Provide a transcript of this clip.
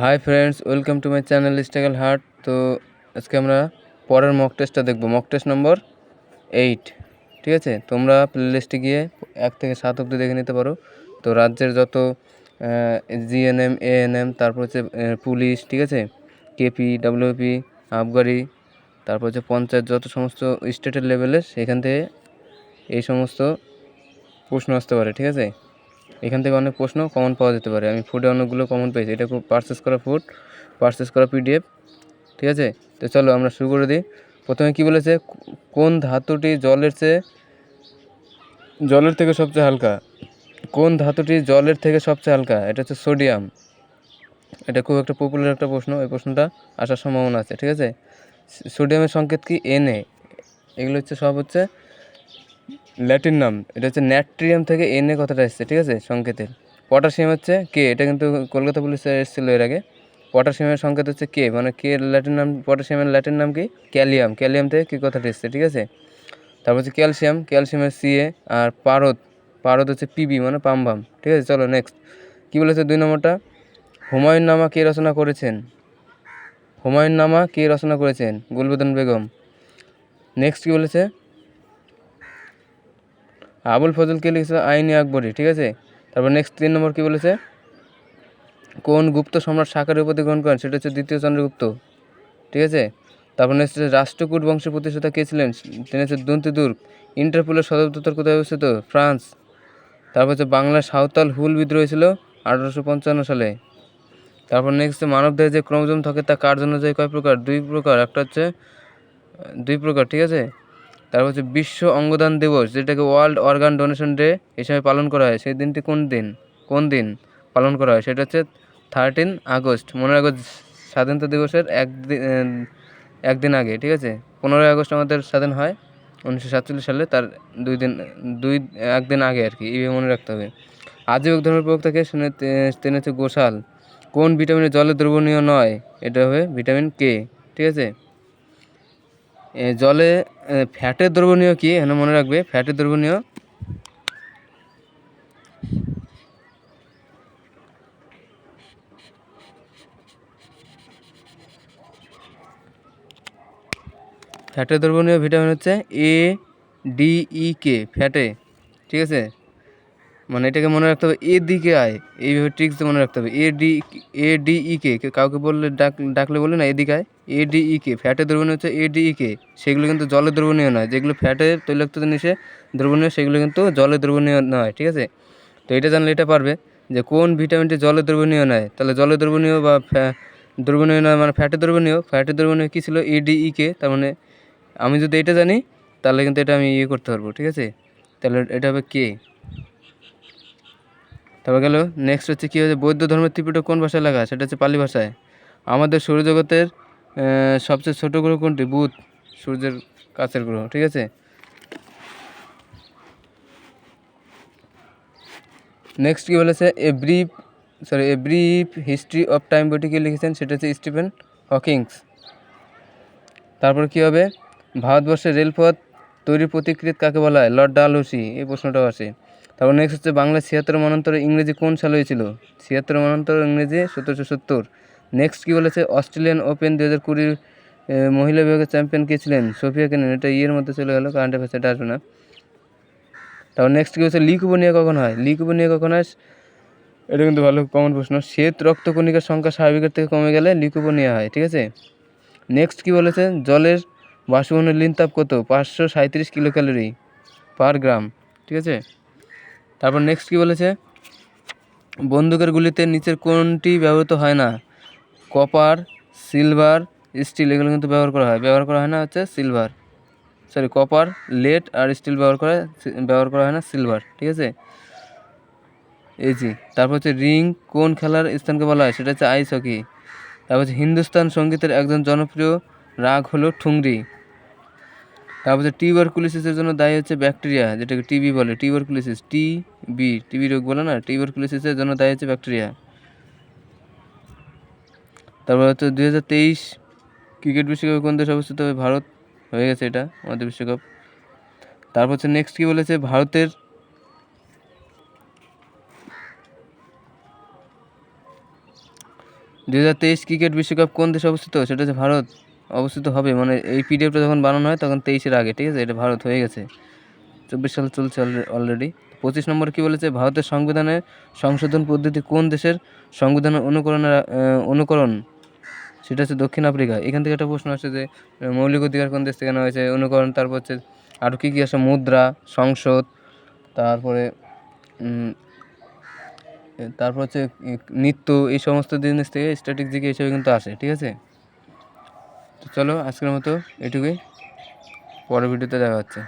Hi friends welcome to my channel struggle heart তো আজকে আমরা পরের মক টেস্টটা দেখব। মক টেস্ট নম্বর এইট ঠিক আছে? তোমরা প্লেলিস্টে গিয়ে এক থেকে সাত অবধি দেখে নিতে পারো। তো রাজ্যের যত জিএনএম এএনএম তারপর হচ্ছে পুলিশ, ঠিক আছে? কেপি ডাব্লিউপি আবগারি তারপর হচ্ছে পঞ্চায়েত, যত সমস্ত স্টেটের লেভেলের সেখান থেকে এই সমস্ত প্রশ্ন আসতে পারে, ঠিক আছে? এখান থেকে অনেক প্রশ্ন কমন পাওয়া যেতে পারে। আমি ফুডে অনেকগুলো কমন পেয়েছি। এটা খুব পারচেস করা ফুড পারচেস করা পিডিএফ ঠিক আছে? তো চলো আমরা শুরু করে দিই। প্রথমে কি বলেছে? কোন ধাতুটি জলের চেয়ে জলের থেকে সবচেয়ে হালকা? কোন ধাতুটি জলের থেকে সবচেয়ে হালকা? এটা হচ্ছে সোডিয়াম এটা খুব একটা পপুলার একটা প্রশ্ন। এই প্রশ্নটা আসার সম্ভাবনা আছে ঠিক আছে? সোডিয়ামের সংকেত কি? এনএ এগুলো হচ্ছে সব হচ্ছে ল্যাটিন নাম, এটা হচ্ছে ন্যাট্রিয়াম থেকে এনএ কথাটা এসছে, ঠিক আছে? সংকেতের। পটাশিয়াম হচ্ছে কে এটা কিন্তু কলকাতা পুলিশে এসেছিল এর আগে। পটাশিয়ামের সংকেত হচ্ছে কে মানে কে ল্যাটিন নাম, পটাশিয়ামের ল্যাটিন নাম কি? ক্যালিয়াম ক্যালিয়াম থেকে কী কথাটা এসছে, ঠিক আছে? তারপর হচ্ছে ক্যালসিয়াম, ক্যালসিয়ামের সিএ আর পারদ পারদ হচ্ছে পিবি মানে পামবাম ঠিক আছে? চলো নেক্সট কী বলেছে দুই নম্বরটা? হুমায়ুন নামা কে রচনা করেছেন? হুমায়ুন নামা কে রচনা করেছেন? গুলবেদন বেগম। নেক্সট কী বলেছে? আবুল ফজলকে লিখেছে, আইনি আকবরী, ঠিক আছে? তারপর নেক্সট তিন নম্বর কী বলেছে? কোন গুপ্ত সম্রাট সাকারের উপাধি গ্রহণ করেন? সেটা হচ্ছে দ্বিতীয় চন্দ্রগুপ্ত, ঠিক আছে? তারপর নেক্সট হচ্ছে রাষ্ট্রকূট বংশের প্রতিষ্ঠাতা কে ছিলেন? তিনি হচ্ছে দুর্গ ইন্টারপোলের সদর দপ্তর কোথায় অবস্থিত? ফ্রান্স। তারপর হচ্ছে বাংলার সাঁওতাল হুল বিদ্রোহ ছিল আঠারোশো পঞ্চান্ন সালে। তারপর নেক্সট মানবদেহে যে ক্রোমোজোম থাকে তা কার জন্য যায় কয় প্রকার? দুই প্রকার। একটা হচ্ছে, দুই প্রকার, ঠিক আছে? তারপর হচ্ছে বিশ্ব অঙ্গদান দিবস, যেটাকে ওয়ার্ল্ড অর্গান ডোনেশন ডে হিসাবে পালন করা হয়। সেই দিনটি কোন দিন? কোন দিন পালন করা হয়? সেটা হচ্ছে থার্টিন আগস্ট। মনে রাখো, স্বাধীনতা দিবসের একদিন একদিন আগে, ঠিক আছে? পনেরোই আগস্ট আমাদের স্বাধীন হয়, উনিশশো সাতচল্লিশ সালে, তার দুই দিন, দুই, একদিন আগে আর কি, এইভাবে মনে রাখতে হবে। আজীবক ধর্মের প্রবক্তাকে শুনে তিনি হচ্ছে গোশাল। কোন ভিটামিনের জলে দ্রবণীয় নয়? এটা হবে ভিটামিন কে, ঠিক আছে? জলে ফ্যাটের দ্রবণীয় কি? এখানে মনে রাখবে, ফ্যাটের দ্রবণীয়। ফ্যাটের দ্রবণীয় ভিটামিন হচ্ছে এ ডি ই কে ফ্যাটে। ঠিক আছে? মানে এটাকে মনে রাখতে হবে এ দিকে আয় এইভাবে ট্রিক্স মনে রাখতে হবে। A D A D E কে কেউ কাউকে বললে ডাক, ডাকলে বললে না এদিকে আয় এ ডি ই কে ফ্যাটের দ্রবণীয় হচ্ছে এ ডি ই কে সেগুলো কিন্তু জলের দ্রবণীয় নয়। যেগুলো ফ্যাটের তৈলাক্ত জিনিসে দ্রবণীয়, সেগুলো কিন্তু জলে দ্রবণীয় নয়, ঠিক আছে? তো এটা জানলে এটা পারবে যে কোন ভিটামিনটি জলের দ্রবণীয় নয়। তাহলে জলের দ্রবণীয় বা দ্রবণীয় নয় মানে ফ্যাটের দ্রবণীয় ফ্যাটের দ্রবণীয় কী ছিল? এ ডি ই কে তার মানে আমি যদি এটা জানি, তাহলে কিন্তু এটা আমি ইয়ে করতে পারব, ঠিক আছে? তাহলে এটা হবে কে তারপর গেল নেক্সট হচ্ছে কী হচ্ছে বৌদ্ধ ধর্মের ত্রিপিটক কোন ভাষায় লেখা সেটা হচ্ছে পালি ভাষায়। আমাদের সৌরজগতের সবচেয়ে ছোট গ্রহ কোনটি? বুধ, সূর্যের কাছের গ্রহ, ঠিক আছে? নেক্সট কী বলেছে? A brief sorry a brief history of time বইটি কে লিখেছেন? সেটা হচ্ছে স্টিফেন হকিংস। তারপর কী হবে? ভারতবর্ষের রেলপথ তৈরির প্রতিকৃত কাকে বলা হয়? লর্ড ডালহৌসি এই প্রশ্নটাও আসে তারপর নেক্সট হচ্ছে বাংলা ছিয়াত্তর মনান্তর ইংরেজি কোন সালে হয়েছিল? ছিয়াত্তর মনান্তর ইংরেজি সতেরোশো সত্তর। নেক্সট কী বলেছে? অস্ট্রেলিয়ান ওপেন দু হাজার কুড়ির মহিলা বিভাগের চ্যাম্পিয়ন কে ছিলেন? সোফিয়া কেনেন। এটা ইয়ের মধ্যে চলে গেল কারেন্ট অ্যাফেয়ার্স এটা আসবে না। তারপর নেক্সট কী হচ্ছে লিকুবনিয়া কখন হয়? লিকুবনিয়া কখন হয়? এটা কিন্তু ভালো কমন প্রশ্ন। শ্বেত রক্তকণিকার সংখ্যা স্বাভাবিকের থেকে কমে গেলে লিকুপোনিয়া হয়, ঠিক আছে? নেক্সট কী বলেছে? জলের বাষ্পীভবনের লিন তাপ কত? পাঁচশো সাঁত্রিশ কিলো ক্যালোরি পার গ্রাম, ঠিক আছে? তারপর নেক্সট কি বলেছে? বন্দুকের গুলিতে নিচের কোনটি ব্যবহৃত হয় না? কপার সিলভার স্টিল এগুলো কিন্তু ব্যবহার করা হয়। ব্যবহার করা হয় না হচ্ছে সিলভার সরি কপার লেড আর স্টিল ব্যবহার করা ব্যবহার করা হয় না সিলভার ঠিক আছে? এই জি তারপর হচ্ছে রিং কোন খেলার স্থানকে বলা হয়? সেটা হচ্ছে আইস হকি তারপর হচ্ছে হিন্দুস্তান সঙ্গীতের একজন জনপ্রিয় রাগ হলো ঠুংরি। তারপর টিউবারকুলিসিসের জন্য দায়ী হচ্ছে ব্যাকটেরিয়া যেটাকে টিবি বলে টিউবারকুলিসিস টি বি টিবি রোগ বলে না টিউবারকুলিসিসের জন্য দায়ী হচ্ছে ব্যাকটেরিয়া তারপর হচ্ছে দুই হাজার তেইশ ক্রিকেট বিশ্বকাপে কোন দেশ অবস্থিত হবে? ভারত। হয়ে গেছে এটা, আমাদের বিশ্বকাপ। তারপর হচ্ছে নেক্সট কী বলেছে? ভারতের দু হাজার তেইশ ক্রিকেট বিশ্বকাপ কোন দেশে অবস্থিত? সেটা হচ্ছে ভারত। অবস্থিত হবে। মানে এই পিডিএফটা যখন বানানো হয় তখন তেইশের আগে, ঠিক আছে? এটা ভারত হয়ে গেছে। চব্বিশ সাল চলছে অলরেডি পঁচিশ নম্বর কী বলেছে? ভারতের সংবিধানের সংশোধন পদ্ধতি কোন দেশের সংবিধানের অনুকরণের অনুকরণ? সেটা হচ্ছে দক্ষিণ আফ্রিকা। এখান থেকে একটা প্রশ্ন আসছে যে, মৌলিক অধিকার কোন দেশ থেকে হয়েছে? অনুকরণ, তারপর হচ্ছে আরও কী কী আসে মুদ্রা, সংসদ, তারপরে তারপর হচ্ছে নৃত্য, এই সমস্ত জিনিস থেকে স্ট্যাটিক দিকে হিসেবে কিন্তু আসে, ঠিক আছে? তো চলো আজকের মতো এটুকুই। পরের ভিডিওতে দেখা হচ্ছে।